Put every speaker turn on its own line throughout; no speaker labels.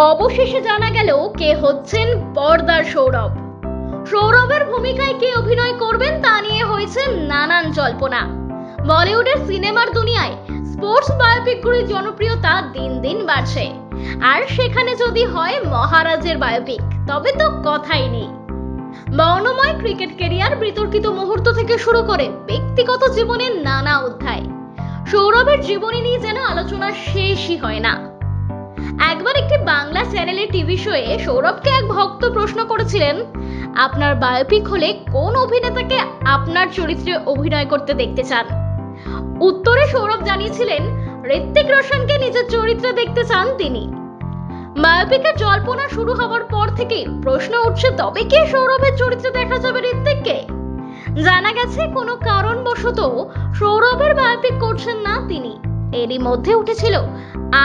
অবশেষে জানা গেল কে হচ্ছেন পর্দার সৌরভ। সৌরভের ভূমিকায় কে অভিনয় করবেন তা নিয়ে হয়েছে নানান জল্পনা। বলিউডের সিনেমার দুনিয়ায় স্পোর্টস বায়োপিকগুলির জনপ্রিয়তা দিন দিন বাড়ছে। আর সেখানে যদি হয় মহারাজের বায়োপিক, তবে তো কথাই নেই। বর্ণময় ক্রিকেট কেরিয়ার বিতর্কিত মুহূর্ত থেকে শুরু করে ব্যক্তিগত জীবনের নানা অধ্যায়। সৌরভের জীবনী নিয়ে যেন আলোচনা শেষই হয় না। বাংলা চ্যানেলের টিভি শোয়ে সৌরভকে এক ভক্ত প্রশ্ন করেছিলেন, আপনার বায়োপিক হলে কোন অভিনেতাকে আপনার চরিত্রে অভিনয় করতে দেখতে চান? উত্তরে সৌরভ জানিয়েছিলেন, ঋত্বিক রোশনকে নিজের চরিত্রে দেখতে চান তিনি। বায়োপিকের জল্পনা শুরু হওয়ার পর থেকে প্রশ্ন উঠছে, তবে কি সৌরভের চরিত্রে দেখা যাবে ঋত্বিককে? জানা গেছে, কোনো কারণবশত সৌরভের বায়োপিক করছেন না তিনি। এরই মধ্যে উঠেছিল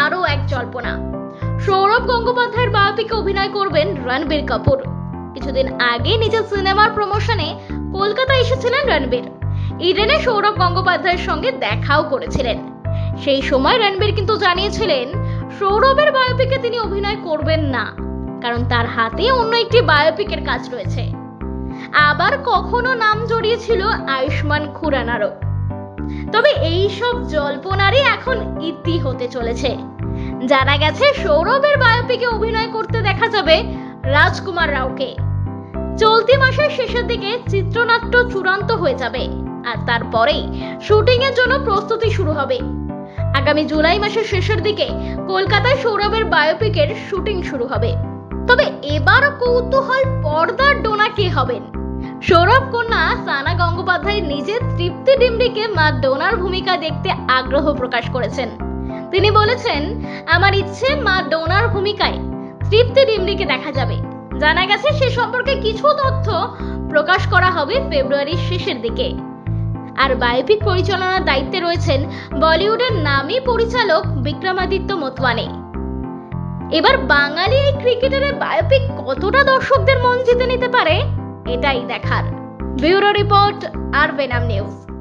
আরও এক জল্পনা। সৌরভ গঙ্গোপাধ্যায়ের বায়োপিকে অভিনয় করবেন রণবীর কাপুর। কিছুদিন আগে নিজের সিনেমার প্রমোশনে কলকাতা এসেছিলেন রণবীর। ইডেনে সৌরভ গঙ্গোপাধ্যায়ের সঙ্গে দেখাও করেছিলেন। সেই সময় রণবীর কিন্তু জানিয়েছিলেন, সৌরভের বায়োপিকে তিনি অভিনয় করবেন না, কারণ তার হাতে অন্য একটি বায়োপিকের কাজ রয়েছে। আবার কখনো নাম জড়িয়েছিল আয়ুষ্মান খুরানারও। তবে এই সব জল্পনারই এখন ইতি হতে চলেছে। জানা গেছে সৌরভের বায়োপিকে অভিনয় করতে দেখা যাবে রাজকুমার রাওকে। চলতি মাসের শেষের দিকে চিত্রনাট্য চূড়ান্ত হয়ে যাবে আর তারপরেই শুটিং এর জন্য প্রস্তুতি শুরু হবে। আগামী জুলাই মাসের শেষের দিকে কলকাতায় সৌরভের বায়োপিকের শুটিং শুরু হবে। তবে এবার কৌতূহল পর্দার ডোনা কে হবেন? সৌরভ কন্যা সানা গঙ্গোপাধ্যায় নিজের তৃপ্তি ডিমরিকে মা ডোনার ভূমিকা দেখতে আগ্রহ প্রকাশ করেছেন। তিনি বলেছেন, আমার ইচ্ছে মা ডোনার ভূমিকায় তৃপ্তি ডিমরিকে দেখা যাবে। জানা গেছে সে সম্পর্কে কিছু তথ্য প্রকাশ করা হবে ফেব্রুয়ারির শেষের দিকে। আর বায়োপিক পরিচালনার দায়িত্বে রয়েছেন বলিউডের নামী পরিচালক বিক্রমাদিত্য মোতওয়ানি। এবার বাঙালি এই ক্রিকেটারের বায়োপিক কতটা দর্শকদের মন জিতে নিতে পারে, এটাই দেখার। ব্যুরো রিপোর্ট, আর বেনাম নিউজ।